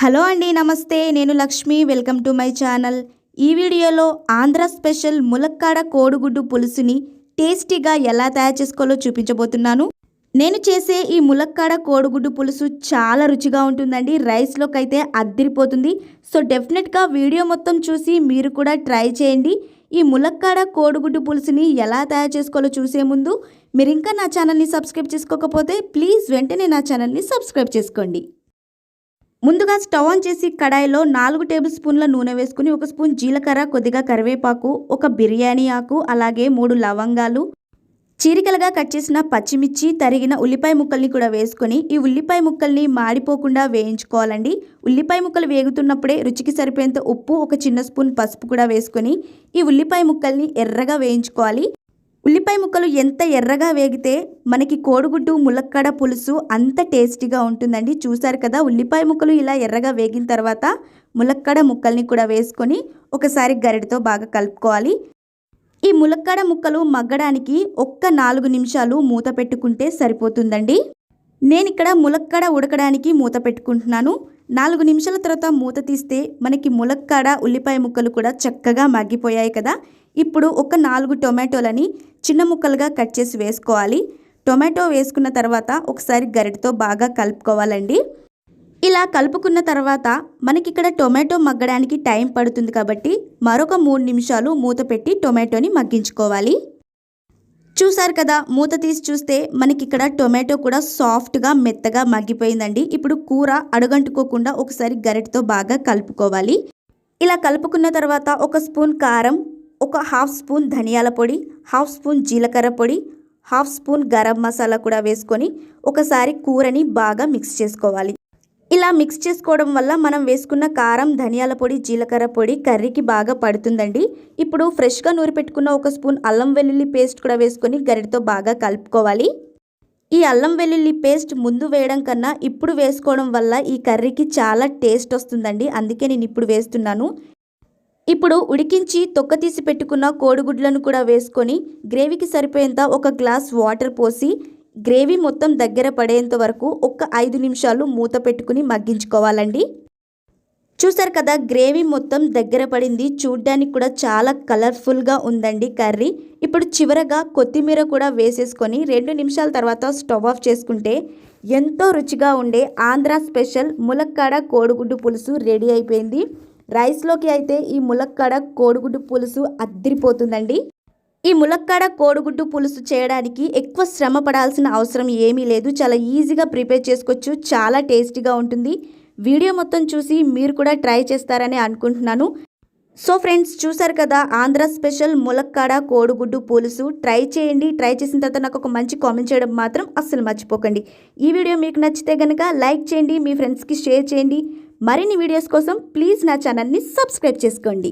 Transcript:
Hello అండి నమస్తే. నేను Lakshmi. Welcome to my channel. ఈ వీడియోలో ఆంధ్ర స్పెషల్ ములక్కాడ కోడిగుడ్డు పులుసుని టేస్టీగా ఎలా తయారు చేసుకోవాలో చూపించబోతున్నాను. నేను చేసే ఈ ములక్కాడ కోడిగుడ్డు పులుసు చాలా రుచిగా ఉంటుందండి. రైస్లోకి అయితే అద్దిరిపోతుంది. సో డెఫినెట్గా వీడియో మొత్తం చూసి మీరు కూడా ట్రై చేయండి. ఈ ములక్కాడ కోడిగుడ్డు పులుసుని ఎలా తయారు చేసుకోవాలో చూసే ముందు మీరు ఇంకా నా ఛానల్ని సబ్స్క్రైబ్ చేసుకోకపోతే ప్లీజ్ వెంటనే నా ఛానల్ని సబ్స్క్రైబ్ చేసుకోండి. ముందుగా స్టవ్ ఆన్ చేసి కడాయిలో నాలుగు టేబుల్ స్పూన్ల నూనె వేసుకుని ఒక స్పూన్ జీలకర్ర కొద్దిగా కరివేపాకు ఒక బిర్యానీ ఆకు అలాగే మూడు లవంగాలు. చీరికలుగా కట్ చేసిన పచ్చిమిర్చి తరిగిన ఉల్లిపాయ ముక్కల్ని కూడా వేసుకొని ఈ ఉల్లిపాయ ముక్కల్ని మాడిపోకుండా వేయించుకోవాలండి. ఉల్లిపాయ ముక్కలు వేగుతున్నప్పుడే రుచికి సరిపోయేంత ఉప్పు ఒక చిన్న స్పూన్ పసుపు కూడా వేసుకొని ఈ ఉల్లిపాయ ముక్కల్ని ఎర్రగా వేయించుకోవాలి. ఉల్లిపాయ ముక్కలు ఎంత ఎర్రగా వేగితే మనకి కోడిగుడ్డు ములక్కడ పులుసు అంత టేస్టీగా ఉంటుందండి. చూసారు కదా ఉల్లిపాయ ముక్కలు ఇలా ఎర్రగా వేగిన తర్వాత ములక్కడ ముక్కల్ని కూడా వేసుకొని ఒకసారి గరిటతో బాగా కలుపుకోవాలి. ఈ ములక్కడ ముక్కలు మగ్గడానికి ఒక్క నాలుగు నిమిషాలు మూత పెట్టుకుంటే సరిపోతుందండి. నేను ఇక్కడ ములక్కడ ఉడకడానికి మూత పెట్టుకుంటున్నాను. నాలుగు నిమిషాల తర్వాత మూత తీస్తే మనకి ములక్కడ ఉల్లిపాయ ముక్కలు కూడా చక్కగా మగ్గిపోయాయి కదా. ఇప్పుడు ఒక నాలుగు టొమాటోలని చిన్న ముక్కలుగా కట్ చేసి వేసుకోవాలి. టొమాటో వేసుకున్న తర్వాత ఒకసారి గరిటతో బాగా కలుపుకోవాలండి. ఇలా కలుపుకున్న తర్వాత మనకి ఇక్కడ టొమాటో మగ్గడానికి టైం పడుతుంది కాబట్టి మరొక మూడు నిమిషాలు మూత పెట్టి టొమాటోని మగ్గించుకోవాలి. చూసారు కదా మూత తీసి చూస్తే మనకి ఇక్కడ టొమాటో కూడా సాఫ్ట్గా మెత్తగా మగ్గిపోయిందండి. ఇప్పుడు కూర అడుగంటుకోకుండా ఒకసారి గరిటతో బాగా కలుపుకోవాలి. ఇలా కలుపుకున్న తర్వాత ఒక స్పూన్ కారం ఒక హాఫ్ స్పూన్ ధనియాల పొడి హాఫ్ స్పూన్ జీలకర్ర పొడి హాఫ్ స్పూన్ గరం మసాలా కూడా వేసుకొని ఒకసారి కూరని బాగా మిక్స్ చేసుకోవాలి. ఇలా మిక్స్ చేసుకోవడం వల్ల మనం వేసుకున్న కారం ధనియాల పొడి జీలకర్ర పొడి కర్రీకి బాగా పడుతుందండి. ఇప్పుడు ఫ్రెష్గా నూరి పెట్టుకున్న ఒక స్పూన్ అల్లం వెల్లుల్లి పేస్ట్ కూడా వేసుకొని గరిటతో బాగా కలుపుకోవాలి. ఈ అల్లం వెల్లుల్లి పేస్ట్ ముందు వేయడం కన్నా ఇప్పుడు వేసుకోవడం వల్ల ఈ కర్రీకి చాలా టేస్ట్ వస్తుందండి. అందుకే నేను ఇప్పుడు వేస్తున్నాను. ఇప్పుడు ఉడికించి తొక్క తీసి పెట్టుకున్న కోడిగుడ్లను కూడా వేసుకొని గ్రేవీకి సరిపోయేంత ఒక గ్లాస్ వాటర్ పోసి గ్రేవీ మొత్తం దగ్గర పడేంత వరకు ఒక ఐదు నిమిషాలు మూత పెట్టుకుని మగ్గించుకోవాలండి. చూసారు కదా గ్రేవీ మొత్తం దగ్గర పడింది. చూడ్డానికి కూడా చాలా కలర్ఫుల్గా ఉందండి కర్రీ. ఇప్పుడు చివరగా కొత్తిమీర కూడా వేసేసుకొని రెండు నిమిషాల తర్వాత స్టవ్ ఆఫ్ చేసుకుంటే ఎంతో రుచిగా ఉండే ఆంధ్ర స్పెషల్ ములక్కాడ కోడిగుడ్డు పులుసు రెడీ అయిపోయింది. రైస్లోకి అయితే ఈ ములక్కాడ కోడిగుడ్డు పులుసు అద్దరిపోతుందండి. ఈ ములక్కాడ కోడిగుడ్డు పులుసు చేయడానికి ఎక్కువ శ్రమ పడాల్సిన అవసరం ఏమీ లేదు. చాలా ఈజీగా ప్రిపేర్ చేసుకోవచ్చు. చాలా టేస్టీగా ఉంటుంది. వీడియో మొత్తం చూసి మీరు కూడా ట్రై చేస్తారని అనుకుంటున్నాను. సో ఫ్రెండ్స్ చూసారు కదా ఆంధ్ర స్పెషల్ ములక్కాడ కోడిగుడ్డు పులుసు. ట్రై చేయండి. ట్రై చేసిన తర్వాత నాకు ఒక మంచి కామెంట్ చేయడం మాత్రం అస్సలు మర్చిపోకండి. ఈ వీడియో మీకు నచ్చితే కనుక లైక్ చేయండి. మీ ఫ్రెండ్స్కి షేర్ చేయండి. మరిన్ని వీడియోస్ కోసం ప్లీజ్ నా ఛానల్ని సబ్స్క్రైబ్ చేసుకోండి.